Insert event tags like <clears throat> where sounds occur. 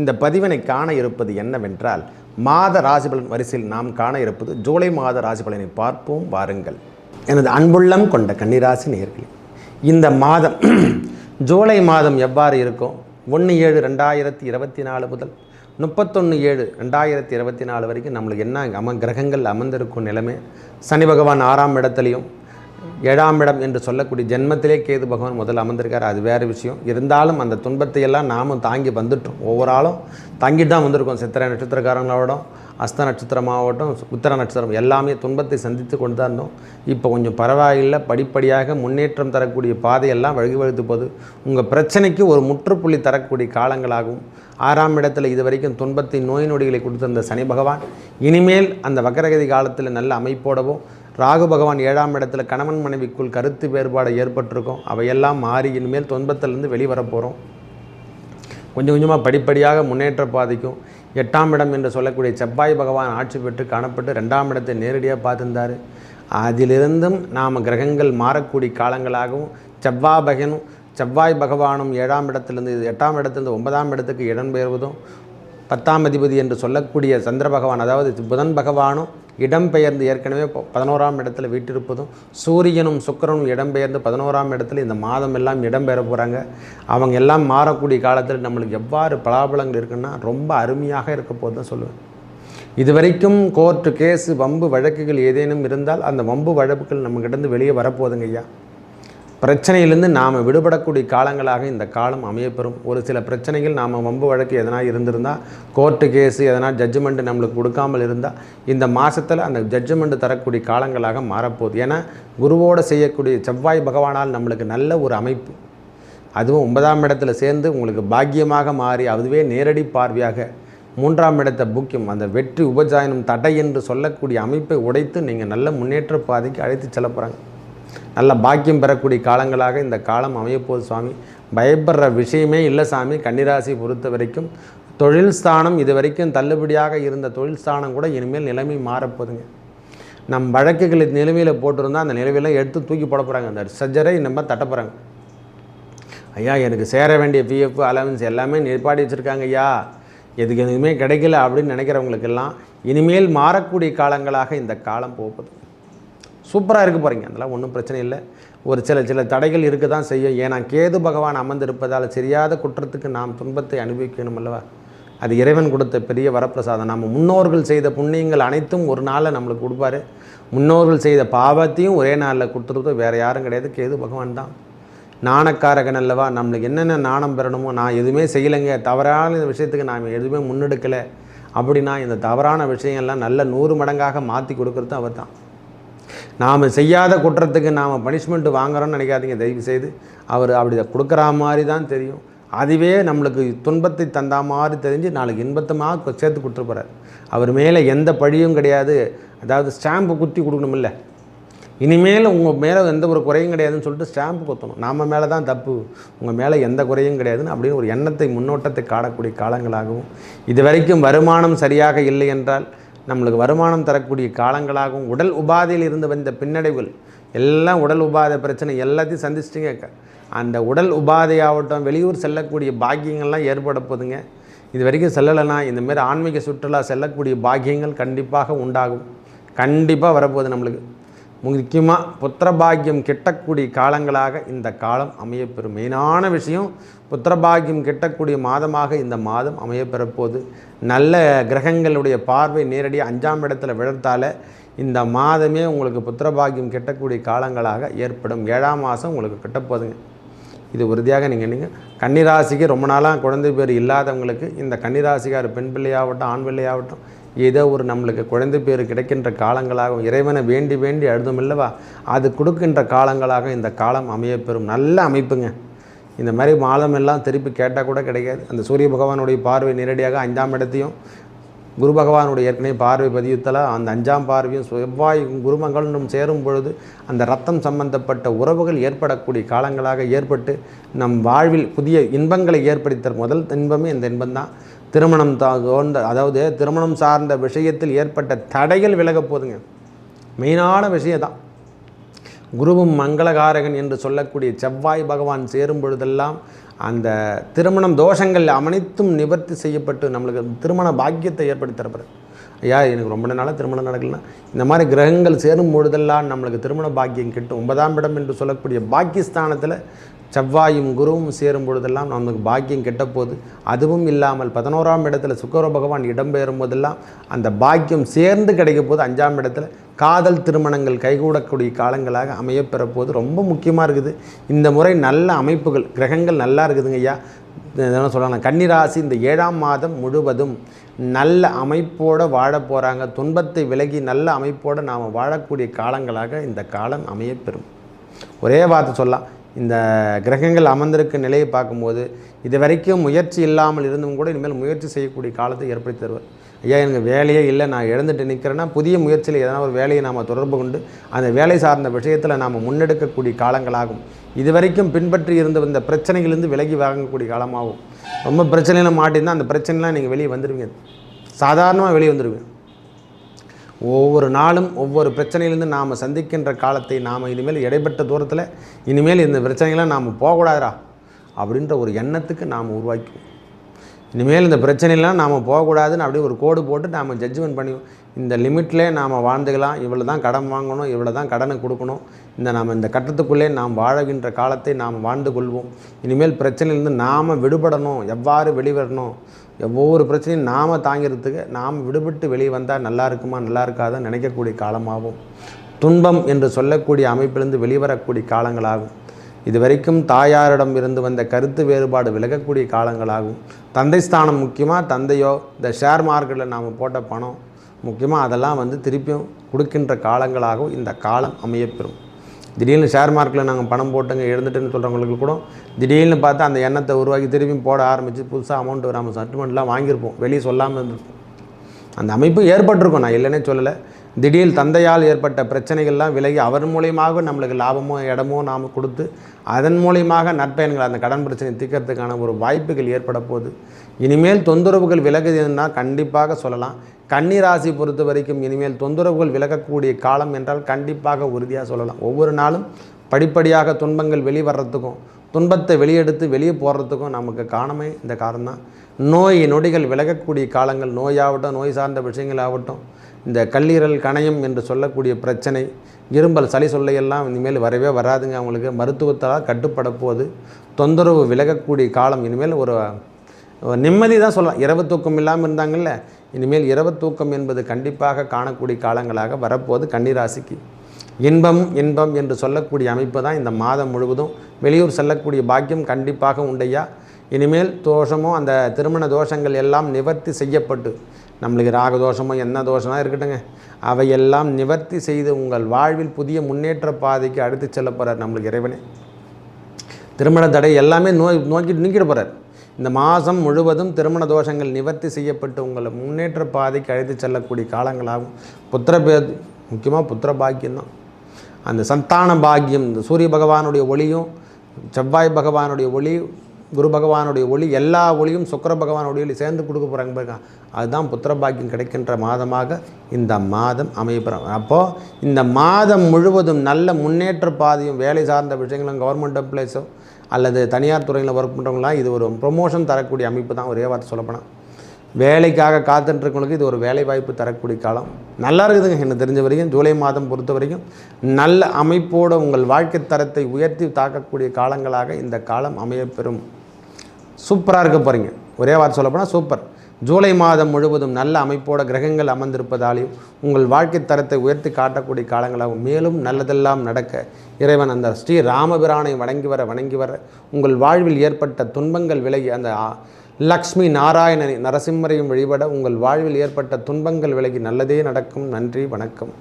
இந்த பதிவினை காண இருப்பது என்னவென்றால் மாத ராசிபலன் வரிசையில் நாம் காண இருப்பது ஜூலை மாத ராசிபலனை பார்ப்போம் வாருங்கள். எனது அன்புள்ளம் கொண்ட கன்னிராசி நேர்களே இந்த மாதம் <clears throat> ஜூலை மாதம் எவ்வாறு இருக்கும்? ஒன்று ஏழு ரெண்டாயிரத்தி இருபத்தி நாலு முதல் முப்பத்தொன்று ஏழு ரெண்டாயிரத்தி இருபத்தி நாலு வரைக்கும் நம்மளுக்கு என்ன அம கிரகங்கள் அமர்ந்திருக்கும் நிலைமை? சனி பகவான் ஆறாம் இடத்துலையும் ஏழாம் இடம் என்று சொல்லக்கூடிய ஜென்மத்திலே கேது பகவான் முதல்ல அமர்ந்திருக்கார். அது வேறு விஷயம். இருந்தாலும் அந்த துன்பத்தை எல்லாம் நாமும் தாங்கி வந்துட்டோம். ஒவ்வொரு ஆளும் தாங்கிட்டு தான் வந்திருக்கோம். சித்திரை நட்சத்திரக்காரங்களாகட்டும் அஸ்த நட்சத்திரமாகட்டும் உத்தர நட்சத்திரம் எல்லாமே துன்பத்தை சந்தித்து கொண்டு தான் இருந்தோம். இப்போ கொஞ்சம் பரவாயில்லை. படிப்படியாக முன்னேற்றம் தரக்கூடிய பாதையெல்லாம் வழி போது உங்கள் பிரச்சனைக்கு ஒரு முற்றுப்புள்ளி தரக்கூடிய காலங்களாகும். ஆறாம் இடத்துல இது வரைக்கும் துன்பத்தின் நோய் நொடிகளை கொடுத்திருந்த சனி பகவான் இனிமேல் அந்த வக்கரகதி காலத்தில் நல்ல அமைப்போடவும் ராகு பகவான் ஏழாம் இடத்துல கணவன் மனைவிக்குள் கருத்து வேறுபாடு ஏற்பட்டிருக்கும். அவையெல்லாம் மாறி இனிமேல் துன்பத்திலேருந்து வெளிவரப் போகிறோம் கொஞ்சம் கொஞ்சமாக படிப்படியாக முன்னேற்ற பாதிக்கும். எட்டாம் இடம் என்று சொல்லக்கூடிய செவ்வாய் பகவான் ஆட்சி பெற்று காணப்பட்டு ரெண்டாம் இடத்தை நேரடியாக பார்த்துருந்தார். அதிலிருந்தும் நாம் கிரகங்கள் மாறக்கூடிய காலங்களாகவும் செவ்வாய் பகனும் செவ்வாய் பகவானும் ஏழாம் இடத்திலிருந்து எட்டாம் இடத்திலிருந்து ஒன்பதாம் இடத்துக்கு இடம்பெயர்வதும் பத்தாம் அதிபதி என்று சொல்லக்கூடிய சந்திர பகவான் அதாவது புதன் பகவானும் இடம்பெயர்ந்து ஏற்கனவே ப- பதினோராம் இடத்துல வீட்டிருப்பதும் சூரியனும் சுக்கிரனும் இடம்பெயர்ந்து பதினோராம் இடத்துல இந்த மாதம் எல்லாம் இடம்பெயர போகிறாங்க அவங்க எல்லாம் மாறக்கூடிய காலத்தில் நம்மளுக்கு எவ்வாறு பலாபலங்கள் இருக்குன்னா ரொம்ப அருமையாக இருக்க போதுதான் சொல்லுவேன். இது வரைக்கும் கோர்ட்டு கேஸு வம்பு வழக்குகள் ஏதேனும் இருந்தால் அந்த வம்பு வழக்குகள் நம்மக்கிட்டேருந்து வெளியே வரப்போகுதுங்க ஐயா. பிரச்சனையிலிருந்து நாம் விடுபடக்கூடிய காலங்களாக இந்த காலம் அமையப்பெறும். ஒரு சில பிரச்சனைகள் நாம் வம்பு வழக்கு எதனா இருந்திருந்தால் கோர்ட்டு கேஸு எதனா ஜட்ஜ்மெண்ட் நம்மளுக்கு கொடுக்காமல் இருந்தால் இந்த மாதத்தில் அந்த ஜட்ஜ்மெண்ட் தரக்கூடிய காலங்களாக மாறப்போகுது. ஏன்னா குருவோடு செய்யக்கூடிய செவ்வாய் பகவானால் நம்மளுக்கு நல்ல ஒரு அமைப்பு. அதுவும் ஒன்பதாம் இடத்துல சேர்ந்து உங்களுக்கு பாக்கியமாக மாறி அதுவே நேரடி பார்வையாக. மூன்றாம் இடத்தை புக்கியம் அந்த வெற்றி உபஜாயனம் தடை என்று சொல்லக்கூடிய அமைப்பை உடைத்து நீங்கள் நல்ல முன்னேற்ற பாதைக்கு அழைத்து செல்ல போகிறாங்க நல்ல பாக்கியம் பெறக்கூடிய காலங்களாக இந்த காலம் அமையப்போகுது சுவாமி. பயப்படுற விஷயமே இல்லை சாமி. கன்னிராசி பொறுத்த வரைக்கும் தொழில் ஸ்தானம் இது வரைக்கும் தள்ளுபடியாக இருந்த தொழில் ஸ்தானம் கூட இனிமேல் நிலைமை மாறப்போகுதுங்க. நம் வழக்குகளை நிலைமையில் போட்டிருந்தா அந்த நிலைமையெல்லாம் எடுத்து தூக்கி போட போகிறாங்க அந்த சர்ஜரை நம்ம தட்ட போகிறாங்க ஐயா எனக்கு சேர வேண்டிய பிஎஃப் அலவன்ஸ் எல்லாமே நிற்பாடி வச்சுருக்காங்க ஐயா. எதுக்கு எதுவுமே கிடைக்கல அப்படின்னு நினைக்கிறவங்களுக்கெல்லாம் இனிமேல் மாறக்கூடிய காலங்களாக இந்த காலம் போகுது சூப்பராக இருக்க போகிறீங்க அதெல்லாம் ஒன்றும் பிரச்சனை இல்லை. ஒரு சில சில தடைகள் இருக்க தான் செய்யும். ஏன்னா கேது பகவான் அமர்ந்திருப்பதால் சரியாத குற்றத்துக்கு நாம் துன்பத்தை அனுபவிக்கணும் அல்லவா? அது இறைவன் கொடுத்த பெரிய வரப்பிரசாதம். நம்ம முன்னோர்கள் செய்த புண்ணியங்கள் அனைத்தும் ஒரு நாளில் நம்மளுக்கு கொடுப்பாரு. முன்னோர்கள் செய்த பாவத்தையும் ஒரே நாளில் கொடுத்துருது. வேறு யாரும் கிடையாது. கேது பகவான் தான். நாணக்காரகன் அல்லவா? நம்மளுக்கு என்னென்ன நாணம் பெறணுமோ நான் எதுவுமே செய்யலைங்க. தவறான இந்த விஷயத்துக்கு நாம் எதுவுமே முன்னெடுக்கலை. அப்படின்னா இந்த தவறான விஷயங்கள்லாம் நல்ல நூறு மடங்காக மாற்றி கொடுக்குறது அவர் தான் நாம் செய்யாத குற்றத்துக்கு நாம் பனிஷ்மெண்ட் வாங்குறோம்னு நினைக்காதீங்க. தயவு செய்து அவர் அப்படி கொடுக்குற மாதிரி தான் தெரியும். அதுவே நம்மளுக்கு துன்பத்தை தந்தா மாதிரி தெரிஞ்சு நாளைக்கு இன்பத்தமாக சேர்த்து கொடுத்துருப்பார். அவர் மேலே எந்த பழியும் கிடையாது. அதாவது ஸ்டாம்பு குத்தி கொடுக்கணுமில்ல. இனிமேல் உங்கள் மேலே எந்த ஒரு குறையும் கிடையாதுன்னு சொல்லிட்டு ஸ்டாம்பு குத்தணும். நாம் மேலே தான் தப்பு. உங்கள் மேலே எந்த குறையும் கிடையாதுன்னு அப்படின்னு ஒரு எண்ணத்தை முன்னோட்டத்தை காடக்கூடிய காலங்களாகவும் இது வரைக்கும் வருமானம் சரியாக இல்லை என்றால் நம்மளுக்கு வருமானம் தரக்கூடிய காலங்களாகவும் உடல் உபாதையில் இருந்து வந்த பின்னடைவுகள் எல்லாம் உடல் உபாதை பிரச்சனை எல்லாத்தையும் சந்திச்சிட்டிங்க. அந்த உடல் உபாதையாகட்டும் வெளியூர் செல்லக்கூடிய பாக்கியங்கள்லாம் ஏற்பட போகுதுங்க இது வரைக்கும் செல்லலைன்னா இந்தமாரி ஆன்மீக சுற்றுலா செல்லக்கூடிய பாக்கியங்கள் கண்டிப்பாக உண்டாகும். கண்டிப்பாக வரப்போகுது நம்மளுக்கு. முக்கியமாக புத்திரபாகியம் கிட்டக்கூடிய காலங்களாக இந்த காலம் அமையப்பெறும். மெயினான விஷயம் புத்திரபாகியம் கிட்டக்கூடிய மாதமாக இந்த மாதம் அமையப்பெறப்போகுது. நல்ல கிரகங்களுடைய பார்வை நேரடியாக அஞ்சாம் இடத்துல விழத்தால் இந்த மாதமே உங்களுக்கு புத்திரபாகியம் கிட்டக்கூடிய காலங்களாக ஏற்படும். ஏழாம் மாதம் உங்களுக்கு கிட்டப்போதுங்க இது உறுதியாக நீங்கள் நீங்கள் கன்னிராசிக்கு ரொம்ப நாளாக குழந்தை பேர் இல்லாதவங்களுக்கு இந்த கன்னிராசிக்கார் பெண் பிள்ளையாகட்டும் ஆண் பிள்ளையாகட்டும் ஏதோ ஒரு நம்மளுக்கு குழந்தை பேர் கிடைக்கின்ற காலங்களாகவும் இறைவனை வேண்டி வேண்டி அழுதும் இல்லவா? அது கொடுக்கின்ற காலங்களாக இந்த காலம் அமையப்பெறும். நல்ல அமைப்புங்க. இந்த மாதிரி மாதமெல்லாம் திருப்பி கேட்டால் கூட கிடைக்காது. அந்த சூரிய பகவானுடைய பார்வை நேரடியாக ஐந்தாம் இடத்தையும் குரு பகவானுடைய ஏற்கனவே பார்வை பதியத்தில் அந்த அஞ்சாம் பார்வையும் செவ்வாய் குருமங்களும் சேரும் பொழுது அந்த ரத்தம் சம்பந்தப்பட்ட உறவுகள் ஏற்படக்கூடிய காலங்களாக ஏற்பட்டு நம் வாழ்வில் புதிய இன்பங்களை ஏற்படுத்த முதல் இன்பமே இந்த இன்பம்தான். திருமணம் தாண்ட அதாவது திருமணம் சார்ந்த விஷயத்தில் ஏற்பட்ட தடைகள் விலகப் போகுதுங்க மெயினான விஷயம் தான் குருவும் மங்களகாரகன் என்று சொல்லக்கூடிய செவ்வாய் பகவான் சேரும் பொழுதெல்லாம் அந்த திருமணம் தோஷங்கள் அனைத்தும் நிவர்த்தி செய்யப்பட்டு நம்மளுக்கு திருமண பாக்கியத்தை ஏற்படுத்தி தரப்படுது ஐயா எனக்கு ரொம்ப நாளாக திருமணம் நடக்கலனா இந்த மாதிரி கிரகங்கள் சேரும் பொழுதெல்லாம் நம்மளுக்கு திருமண பாக்கியம் கிட்டும். ஒன்பதாம் இடம் என்று சொல்லக்கூடிய பாக்கியஸ்தானத்தில் செவ்வாயும் குருவும் சேரும் பொழுதெல்லாம் நமக்கு பாக்கியம் கெட்டப்போது அதுவும் இல்லாமல் பதினோராம் இடத்துல சுக்கர பகவான் இடம்பெறும் போதெல்லாம் அந்த பாக்கியம் சேர்ந்து கிடைக்க போது அஞ்சாம் இடத்துல காதல் திருமணங்கள் கைகூடக்கூடிய காலங்களாக அமையப்பெற போது ரொம்ப முக்கியமாக இருக்குது. இந்த முறை நல்ல அமைப்புகள் கிரகங்கள் நல்லா இருக்குதுங்க ஐயா. என்ன சொல்லலாம். கன்னிராசி இந்த ஏழாம் மாதம் முழுவதும் நல்ல அமைப்போடு வாழ போகிறாங்க துன்பத்தை விலகி நல்ல அமைப்போடு நாம் வாழக்கூடிய காலங்களாக இந்த காலம் அமையப்பெறும் ஒரே வார்த்தை சொல்லலாம். இந்த கிரகங்கள் அமர்ந்திருக்க நிலையை பார்க்கும்போது இது வரைக்கும் முயற்சி இல்லாமல் இருந்தும் கூட இனிமேல் முயற்சி செய்யக்கூடிய காலத்தை ஏற்படுத்தி தருவார். ஐயா எனக்கு வேலையே இல்லை நான் இழந்துட்டு நிற்கிறேன்னா புதிய முயற்சியில் எதனா ஒரு வேலையை நாம் தொடர்பு கொண்டு அந்த வேலை சார்ந்த விஷயத்தில் நாம் முன்னெடுக்கக்கூடிய காலங்களாகும். இது வரைக்கும் பின்பற்றி இருந்து வந்த பிரச்சனைகளிலிருந்து விலகி வாங்கக்கூடிய காலமாகும். ரொம்ப பிரச்சனையில் மாட்டிருந்தால் அந்த பிரச்சனைலாம் நீங்கள் வெளியே வந்துடுவீங்க சாதாரணமாக வெளியே வந்துடுவீங்க ஒவ்வொரு நாளும் ஒவ்வொரு பிரச்சனையிலேருந்து நாம் சந்திக்கின்ற காலத்தை நாம் இனிமேல் இடைப்பட்ட தூரத்தில் இனிமேல் இந்த பிரச்சனைகளாம் நாம் போகக்கூடாதா அப்படின்ற ஒரு எண்ணத்துக்கு நாம் உருவாக்குவோம் இனிமேல் இந்த பிரச்சனைலாம் நாம் போகக்கூடாதுன்னு அப்படியே ஒரு கோடு போட்டு நாம் ஜட்ஜ்மெண்ட் பண்ணி இந்த லிமிட்லேயே நாம் வாழ்ந்துக்கலாம் இவ்வளோ தான் கடன் வாங்கணும் இவ்வளோ தான் கடனை கொடுக்கணும். இந்த நாம் இந்த கட்டத்துக்குள்ளே நாம் வாழகின்ற காலத்தை நாம் வாழ்ந்து கொள்வோம். இனிமேல் பிரச்சனையிலேருந்து நாம் விடுபடணும் எவ்வாறு வெளிவரணும் ஒவ்வொரு பிரச்சனையும் நாம் தாங்கிறதுக்கு நாம் விடுபட்டு வெளியே வந்தால் நல்லா இருக்குமா நல்லா இருக்காதுன்னு நினைக்கக்கூடிய காலமாகும். துன்பம் என்று சொல்லக்கூடிய அமைப்பிலிருந்து வெளிவரக்கூடிய காலங்களாகும். இது வரைக்கும் தாயாரிடம் இருந்து வந்த கருத்து வேறுபாடு விலகக்கூடிய காலங்களாகும். தந்தை ஸ்தானம் முக்கியமாக தந்தையோ இந்த ஷேர் மார்க்கெட்டில் நாம் போட்ட பணம் முக்கியமாக அதெல்லாம் வந்து திருப்பியும் கொடுக்கின்ற காலங்களாகவும் இந்த காலம் அமையப்பெறும். திடீர்னு ஷேர் மார்க்கெட்டில் நாங்கள் பணம் போட்டுங்க எழுந்துட்டுன்னு சொல்கிறவங்களுக்கு கூட திடீர்னு பார்த்தா அந்த எண்ணத்தை உருவாக்கி திருப்பியும் போட ஆரம்பித்து புதுசாக அமௌண்ட் நம்ம செட்டில்மெண்ட்லாம் வாங்கியிருப்போம். வெளியே சொல்லாமல் இருந்திருப்போம். அந்த அமைப்பு ஏற்பட்டிருக்கும் நான் இல்லைன்னே சொல்லலை. திடீர் தந்தையால் ஏற்பட்ட பிரச்சனைகள்லாம் விலகி அவர் மூலியமாக நம்மளுக்கு லாபமோ இடமோ நாம் கொடுத்து அதன் மூலியமாக நற்பயன்கள் அந்த கடன் பிரச்சனை தீர்க்கறதுக்கான ஒரு வாய்ப்புகள் ஏற்பட போகுது இனிமேல் தொந்தரவுகள் விலகுதுன்னா கண்டிப்பாக சொல்லலாம். கன்னிராசி பொறுத்த வரைக்கும் இனிமேல் தொந்தரவுகள் விலகக்கூடிய காலம் என்றால் கண்டிப்பாக உறுதியாக சொல்லலாம். ஒவ்வொரு நாளும் படிப்படியாக துன்பங்கள் வெளிவரத்துக்கும் துன்பத்தை வெளியெடுத்து வெளியே போடுறதுக்கும் நமக்கு காரணமே இந்த காரணம் நோய் நொடிகள் விலகக்கூடிய காலங்கள் நோயாகட்டும் நோய் சார்ந்த விஷயங்கள் ஆகட்டும் இந்த கல்லீரல் கணையம் என்று சொல்லக்கூடிய பிரச்சனை இரும்பல் சளி சொல்லையெல்லாம் இனிமேல் வரவே வராதுங்க. அவங்களுக்கு மருத்துவத்தால் கட்டுப்பட போது தொந்தரவு விலகக்கூடிய காலம் இனிமேல் ஒரு நிம்மதி தான் சொல்லலாம் இரவு தூக்கம் இல்லாமல் இருந்தாங்கல்ல இனிமேல் இரவு தூக்கம் என்பது கண்டிப்பாக காணக்கூடிய காலங்களாக வரப்போது கன்னிராசிக்கு. இன்பம் இன்பம் என்று சொல்லக்கூடிய அமைப்பு தான் இந்த மாதம் முழுவதும். வெளியூர் செல்லக்கூடிய பாக்கியம் கண்டிப்பாக உண்டையா? இனிமேல் தோஷமோ அந்த திருமண தோஷங்கள் எல்லாம் நிவர்த்தி செய்யப்பட்டு நம்மளுக்கு ராக தோஷமோ என்ன தோஷமாக இருக்கட்டுங்க. அவையெல்லாம் நிவர்த்தி செய்து உங்கள் வாழ்வில் புதிய முன்னேற்ற பாதைக்கு அடுத்து செல்ல போகிறார் நம்மளுக்கு இறைவனே. திருமண தடை எல்லாமே நோய் நோக்கி நீக்கிட போகிறார் இந்த மாதம் முழுவதும் திருமண தோஷங்கள் நிவர்த்தி செய்யப்பட்டு உங்களை முன்னேற்ற பாதைக்கு அழைத்து செல்லக்கூடிய காலங்களாகும். புத்திர முக்கியமாக புத்திர பாக்கியம்தான். அந்த சந்தான பாக்கியம் இந்த சூரிய பகவானுடைய ஒளியும் செவ்வாய் பகவானுடைய ஒளி குரு பகவானுடைய ஒளி எல்லா ஒளியும் சுக்கர பகவானுடைய ஒளி சேர்ந்து கொடுக்க போகிறாங்க பாருங்க. அதுதான் புத்திர பாக்கியம் கிடைக்கின்ற மாதமாக இந்த மாதம் அமையப்படுறோம் அப்போது இந்த மாதம் முழுவதும் நல்ல முன்னேற்ற பாதையும் வேலை சார்ந்த விஷயங்களும் கவர்மெண்ட் எம்ப்ளாய்ஸோ அல்லது தனியார் துறையில் ஒர்க் பண்ணுறவங்களாம் இது ஒரு ப்ரொமோஷன் தரக்கூடிய அமைப்பு தான் ஒரே வார்த்தை சொல்லப்போனால் வேலைக்காக காத்துட்ருக்கவங்களுக்கு இது ஒரு வேலை வாய்ப்பு தரக்கூடிய காலம். நல்லா இருக்குதுங்க என்ன தெரிஞ்ச வரைக்கும் ஜூலை மாதம் பொறுத்த வரைக்கும். நல்ல அமைப்போடு உங்கள் வாழ்க்கை தரத்தை உயர்த்தி தாக்கக்கூடிய காலங்களாக இந்த காலம் அமையப்பெறும். சூப்பராக இருக்க போகிறீங்க ஒரே வார்த்தை சொல்லப்போனால் சூப்பர். ஜூலை மாதம் முழுவதும் நல்ல அமைப்போட கிரகங்கள் அமர்ந்திருப்பதாலையும் உங்கள் வாழ்க்கை தரத்தை உயர்த்தி காட்டக்கூடிய காலங்களாகவும் மேலும் நல்லதெல்லாம் நடக்க இறைவன் அந்த ஸ்ரீ ராமபிரானை வணங்கி வர வணங்கி வர உங்கள் வாழ்வில் ஏற்பட்ட துன்பங்கள் விலகி அந்த லக்ஷ்மி நாராயணனை நரசிம்மரையும் வழிபட உங்கள் வாழ்வில் ஏற்பட்ட துன்பங்கள் விலகி நல்லதே நடக்கும். நன்றி வணக்கம்.